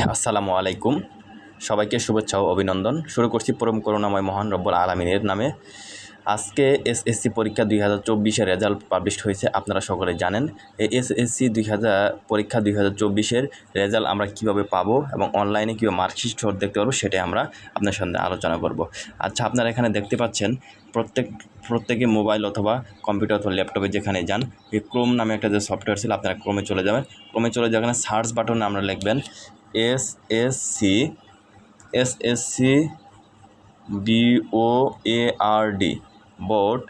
আসসালামু আলাইকুম। সবাইকে শুভেচ্ছা ও অভিনন্দন। শুরু করছি পরম করুণাময় মহান রব্বুল আলমিনের নামে। আজকে এসএসসি পরীক্ষা দুই হাজার চব্বিশের রেজাল্ট পাবলিশ হয়েছে, আপনারা সকলে জানেন। এই এসএসসি দুই হাজার, পরীক্ষা দুই হাজার চব্বিশের রেজাল্ট আমরা কীভাবে পাবো এবং অনলাইনে কীভাবে মার্কশিট শোট দেখতে পারব, সেটাই আমরা আপনার সঙ্গে আলোচনা করব। আচ্ছা আপনারা এখানে দেখতে পাচ্ছেন, প্রত্যেক, প্রত্যেকে মোবাইল অথবা কম্পিউটার অথবা ল্যাপটপে যেখানে যান, এই ক্রোম নামে একটা যে সফটওয়্যার ছিল, আপনারা ক্রোমে চলে যাবেন। ক্রোমে চলে যেখানে সার্চ বাটনে আমরা লিখবেন S S C S S C B O A R D board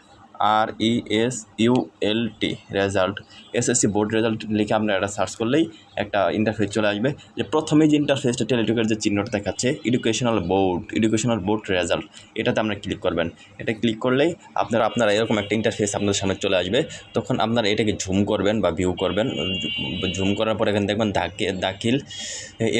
R E S U L T result SSC board result লিখে আপনারা এটা সার্চ করলেই একটা ইন্টারফেস চলে আসবে। যে প্রথমেই যে ইন্টারফেসটা টেলিটকের যে চিহ্নটা দেখাচ্ছে educational board educational board result এটাতে আপনারা ক্লিক করবেন। এটা ক্লিক করলেই আপনারা আপনারা এরকম একটা ইন্টারফেস আপনাদের সামনে চলে আসবে। তখন আপনারা এটাকে ঝুম করবেন বা ভিউ করবেন। ঝুম করার পরে এখানে দেখবেন দাখিল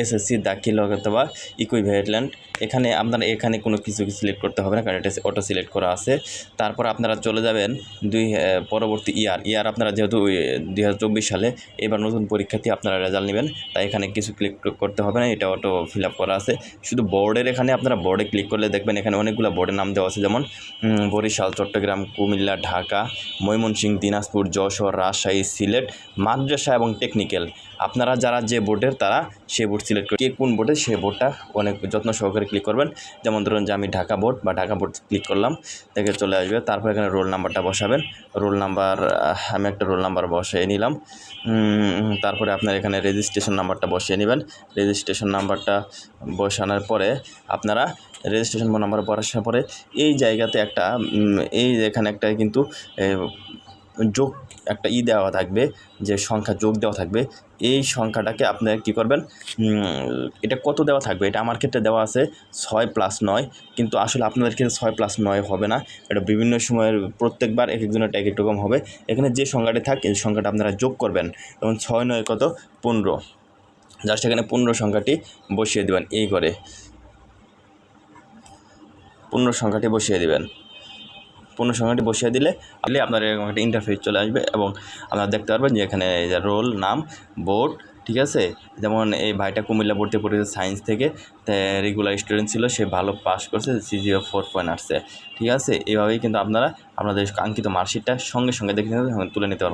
এসএসসি দাখিল অথবা ইকুইভ্যালেন্ট এখানে আপনারা এখানে কোনো কিছু সিলেক্ট করতে হবে না, কারণ এটা অটো সিলেক্ট করা আছে। তারপর আপনারা চলে যাবেন দুই পরবর্তী ইয়ার ইয়ার আপনারা যেহেতু দুই হাজার চব্বিশ সালে, এবার নতুন পরীক্ষার্থী আপনারা রেজাল্ট নেবেন। তাই এখানে কিছু ক্লিক করতে হবে না, এটা অটো ফিল আপ করা আছে। শুধু বোর্ডের এখানে আপনারা বোর্ডে ক্লিক করলে দেখবেন এখানে অনেকগুলো বোর্ডের নাম দেওয়া আছে। যেমন বরিশাল, চট্টগ্রাম, কুমিল্লা, ঢাকা, ময়মনসিংহ, দিনাজপুর, যশোর, রাজশাহী, সিলেট, মাদ্রাসা এবং টেকনিক্যাল আপনারা যারা যে বোর্ডের তারা সেই বোর্ড সিলেক্ট করে কে কোন বোর্ডে সেই বোর্ডটা অনেক যত্ন সহকারে ক্লিক করবেন। যেমন ধরুন যে আমি ঢাকা বোর্ড বা ঢাকা বোর্ড ক্লিক করলাম, দেখে চলে আসবে। তারপর এখানে রোল নাম্বারটা বসাবেন। রোল নাম্বার আমি একটা রোল নাম্বার বসিয়ে নিলাম। তারপরে আপনার এখানে রেজিস্ট্রেশন নাম্বারটা বসিয়ে নেবেন। রেজিস্ট্রেশন নাম্বারটা বসানোর পরে আপনারা রেজিস্ট্রেশন নাম্বার বসার পরে এই জায়গাতে একটা এই এখানে একটা কিন্তু যোগ, একটা ই দেওয়া থাকবে, যে সংখ্যা যোগ দেওয়া থাকবে, এই সংখ্যাটাকে আপনারা কী করবেন এটা কত দেওয়া থাকবে, এটা আমার ক্ষেত্রে দেওয়া আছে ছয় প্লাস নয়, কিন্তু আসলে আপনাদের ক্ষেত্রে ছয় প্লাস নয় হবে না, এটা বিভিন্ন সময়ের, প্রত্যেকবার এক একজনের এক এক রকম হবে, এখানে যে সংখ্যাটি থাকে, এই সংখ্যাটা আপনারা যোগ করবেন যেমন ছয় নয় কত, পনেরো জাস্ট এখানে পনেরো সংখ্যাটি বসিয়ে দেবেন, এই করে, পনেরো সংখ্যাটি বসিয়ে দেবেন পূর্ণ সংখ্যাটি বসিয়ে দিলে আপনি আপনার এরকম একটা ইন্টারফেস চলে আসবে এবং আপনারা দেখতে পারবেন যে এখানে রোল নাম বোর্ড ঠিক আছে? যেমন এই ভাইটা কুমিল্লা পড়তে পড়েছে সায়েন্স থেকে রেগুলার স্টুডেন্ট ছিল, সে ভালো পাস করছে সিজিও ফোর পয়েন্ট আসছে ঠিক আছে? এভাবেই কিন্তু আপনারা আপনাদের কাঙ্ক্ষিত মার্কশিটটা সঙ্গে সঙ্গে দেখে তুলে নিতে পারবেন।